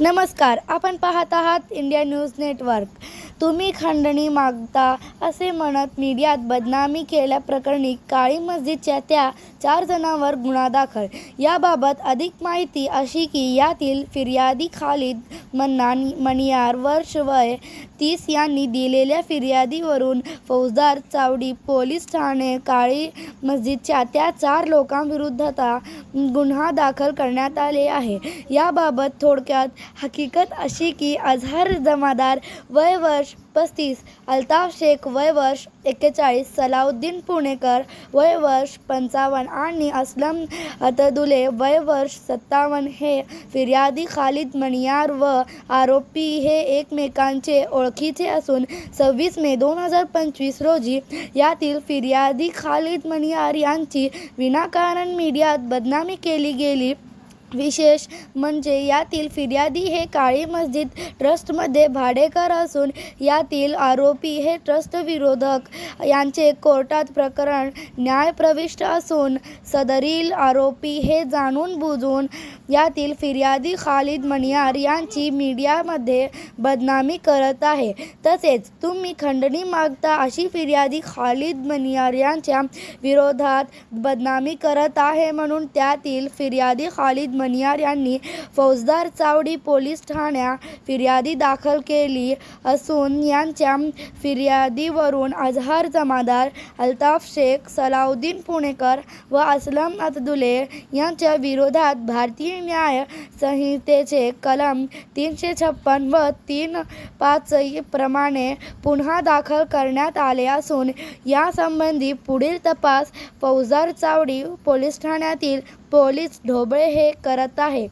नमस्कार आपण पाहत आहात इंडिया न्यूज नेटवर्क तुम्ही खंडणी मागता असे म्हणत मीडियात बदनामी केल्याप्रकरणी काळी मस्जिदच्या त्या चार जणांवर गुन्हा दाखल. याबाबत अधिक माहिती अशी की यातील फिर्यादी खालिद मन्नान मणियार वर्ष वय तीस यांनी दिलेल्या फिर्यादीवरून फौजदार चावडी पोलीस ठाणे काळी मस्जिदच्या त्या चार लोकांविरुद्धता गुन्हा दाखल करण्यात आले आहे. याबाबत थोडक्यात हकीकत अशी की अझहर जमादार वय वर्ष पस्तीस अल्ताफ शेख वय वर्ष एक्केचाळीस सलाउद्दीन पुणेकर वय वर्ष पंचावन्न आणि असलम अतदुले वय वर्ष सत्तावन्न हे फिर्यादी खालिद मणियार व आरोपी हे एकमेकांचे ओळखीचे असून सव्वीस मे दोन हजार पंचवीस रोजी यातील फिर्यादी खालिद मणियार यांची विनाकारण मीडियात बदनामी केली गेली. विशेष म्हणजे यातील फिर्यादी हे काळी मस्जिद ट्रस्टमध्ये भाडेकर असून यातील आरोपी हे ट्रस्ट विरोधक. यांचे कोर्टात प्रकरण न्यायप्रविष्ट असून सदरील आरोपी हे जाणून बुजून यातील फिर्यादी खालिद मणियार यांची मीडियामध्ये बदनामी करत आहे. तसेच तुम्ही खंडणी मागता अशी फिर्यादी खालिद मणियार यांच्या विरोधात बदनामी करत आहे म्हणून त्यातील फिर्यादी खालिद मणियार यांनी फौजदार चावडी पोलीस ठाण्यात फिर्यादी दाखल केली असून यांच्या फिर्यादीवरून अझहर जमादार अल्ताफ शेख सलाउद्दीन पुणेकर व असलम अतदुले यांच्या विरोधात भारतीय न्याय संहितेचे कलम तीनशे छप्पन व तीन पाच प्रमाणे पुन्हा दाखल करण्यात आले असून यासंबंधी पुढील तपास फौजदार चावडी पोलीस ठाण्यातील पोलीस ढोबळे हे करत आहे.